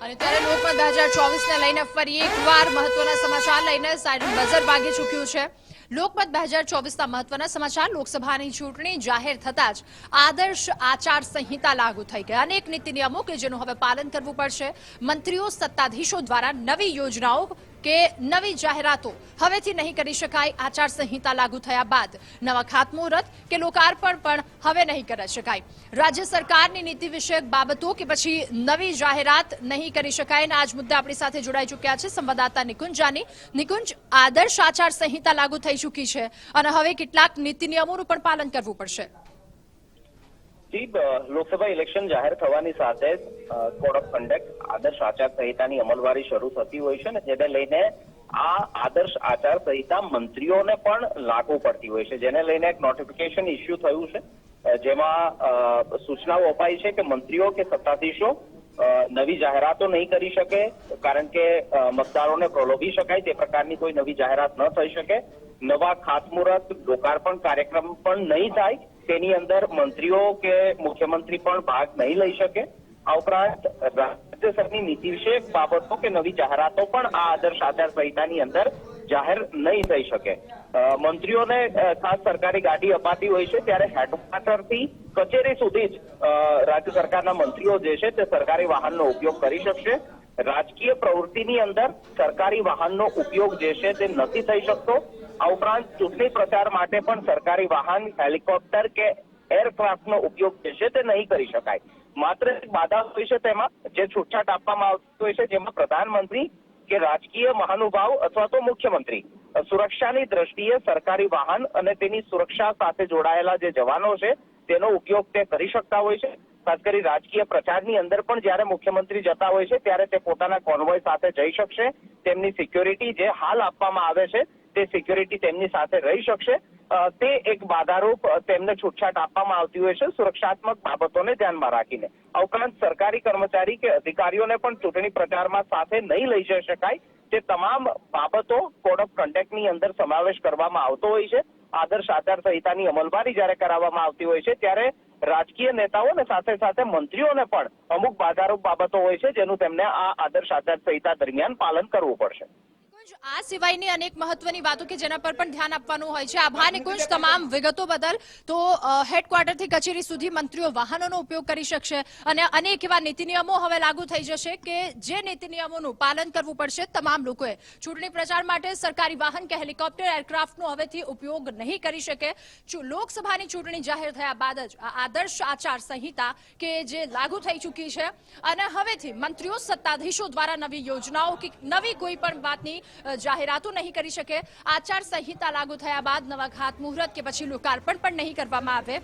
અને ત્યારે લોકમત બે હજાર ચોવીસને લઈને ફરી એકવાર મહત્વના સમાચાર લઈને સાયરન બઝર વાગી ચૂક્યું છે. લોકમત બે હજાર ચોવીસના મહત્વના સમાચાર, લોકસભાની ચૂંટણી જાહેર થતા જ આદર્શ આચાર સંહિતા લાગુ થઈ ગઈ. અનેક નીતિ નિયમો કે જેનું હવે પાલન કરવું પડશે. મંત્રીઓ, સત્તાધીશો દ્વારા નવી યોજનાઓ કે નવી જાહેરાતો હવેથી નહીં કરી શકાય. આચારસંહિતા લાગુ થયા બાદ નવા ખાતમુહૂર્ત કે લોકાર્પણ પણ હવે નહીં કરી શકાય. રાજ્ય સરકારની નીતિ વિષયક બાબતો કે પછી નવી જાહેરાત નહીં કરી શકાય અને આજ મુદ્દે આપણી સાથે જોડાઈ ચૂક્યા છે સંવાદદાતા નિકુંજ જાની. નિકુંજ, આદર્શ આચાર સંહિતા લાગુ થઈ ચૂકી છે અને હવે કેટલાક નીતિ નિયમોનું પણ પાલન કરવું પડશે. જી લોકસભા ઇલેક્શન જાહેર થવાની સાથે કોડ ઓફ કન્ડક્ટ, આદર્શ આચાર સંહિતાની અમલવારી શરૂ થતી હોય છે ને જેને લઈને આ આદર્શ આચાર સંહિતા મંત્રીઓને પણ લાગુ પડતી હોય છે. જેને લઈને એક નોટિફિકેશન ઇસ્યુ થયું છે જેમાં સૂચનાઓ અપાઈ છે કે મંત્રીઓ કે સત્તાધીશો નવી જાહેરાતો નહીં કરી શકે, કારણ કે મતદારોને પ્રલોભી શકાય, તે પ્રકારની કોઈ નવી જાહેરાત ન થઈ શકે. નવા ખાતમુહૂર્ત, લોકાર્પણ કાર્યક્રમ પણ નહીં થાય. તેની અંદર મંત્રીઓ કે મુખ્યમંત્રી પણ ભાગ નહીં લઈ શકે. આ ઉપરાંત રાજ્ય સરકારની નીતિ વિષયક બાબતો કે નવી જાહેરાતો પણ આ આદર્શ આચાર સંહિતાની અંદર જાહેર નહીં થઈ શકે. મંત્રીઓને ખાસ સરકારી ગાડી અપાતી હોય છે ત્યારે હેડક્વાર્ટરથી કચેરી સુધી જ રાજ્ય સરકારના મંત્રીઓ જે છે તે સરકારી વાહનનો ઉપયોગ કરી શકશે. રાજકીય પ્રવૃત્તિની અંદર સરકારી વાહનનો ઉપયોગ જે છે તે નથી થઈ શકતો. આ ઉપરાંત ચૂંટણી પ્રચાર માટે પણ સરકારી વાહન, હેલિકોપ્ટર કે એરક્રાફ્ટનો ઉપયોગ જે છે તે નહીં કરી શકાય. માત્ર એક બાધા હોય છે તેમાં, જે છૂટછાટ આપવામાં આવતી હોય છે, જેમાં પ્રધાનમંત્રી કે રાજકીય મહાનુભાવ અથવા તો મુખ્યમંત્રી. સુરક્ષાની દ્રષ્ટિએ સરકારી વાહન અને તેની સુરક્ષા સાથે જોડાયેલા જે જવાનો છે, તેનો ઉપયોગ તે કરી શકતા હોય છે. ખાસ કરી રાજકીય પ્રચારની અંદર પણ જ્યારે મુખ્યમંત્રી જતા હોય છે, ત્યારે તે પોતાના કોન્વોય સાથે જઈ શકશે. તેમની સિક્યોરિટી જે હાલ આપવામાં આવે છે તે સિક્યોરિટી તેમની સાથે રહી શકશે. તે એક બાધારૂપ તેમને છૂટછાટ આપવામાં આવતી હોય છે, સુરક્ષાત્મક બાબતોને ધ્યાનમાં રાખીને. આ ઉપરાંત સરકારી કર્મચારી કે અધિકારીઓને પણ ચૂંટણી પ્રચારમાં સાથે નહીં લઈ જઈ શકાય. તે તમામ બાબતો કોડ ઓફ કન્ડક્ટની અંદર સમાવેશ કરવામાં આવતો હોય છે. આદર્શ આચાર સંહિતાની અમલવારી જ્યારે કરાવવામાં આવતી હોય છે, ત્યારે રાજકીય નેતાઓ અને સાથે સાથે મંત્રીઓને પણ અમુક બાધારૂપ બાબતો હોય છે, જેનું તેમને આ આદર્શ આચાર સંહિતા દરમિયાન પાલન કરવું પડશે. આ સિવાયની અનેક મહત્વની વાતો કે જેના પર પણ ધ્યાન આપવાનું હોય છે. આભાર નિકુંજ તમામ વિગતો બદલ તો હેડક્વાર્ટરથી કચેરી સુધી મંત્રીઓ વાહનોનો ઉપયોગ કરી શકશે અને અનેક એવા નીતિ નિયમો હવે લાગુ થઈ જશે કે જે નીતિ નિયમોનું પાલન કરવું પડશે તમામ લોકોએ. ચૂંટણી પ્રચાર માટે સરકારી વાહન કે હેલિકોપ્ટર એરક્રાફ્ટનો હવેથી ઉપયોગ નહીં કરી શકે. લોકસભાની ચૂંટણી જાહેર થયા બાદ જ આદર્શ આચાર સંહિતા કે જે લાગુ થઈ ચૂકી છે. અને હવેથી મંત્રીઓ, સત્તાધીશો દ્વારા નવી યોજનાઓ કે નવી કોઈ પણ વાતની જાહેરાતો નહીં કરી શકે. આચાર સંહિતા લાગુ થયા બાદ નવા ખાતમુહૂર્ત કે પછી લોકાર્પણ પણ નહીં કરવામાં આવે.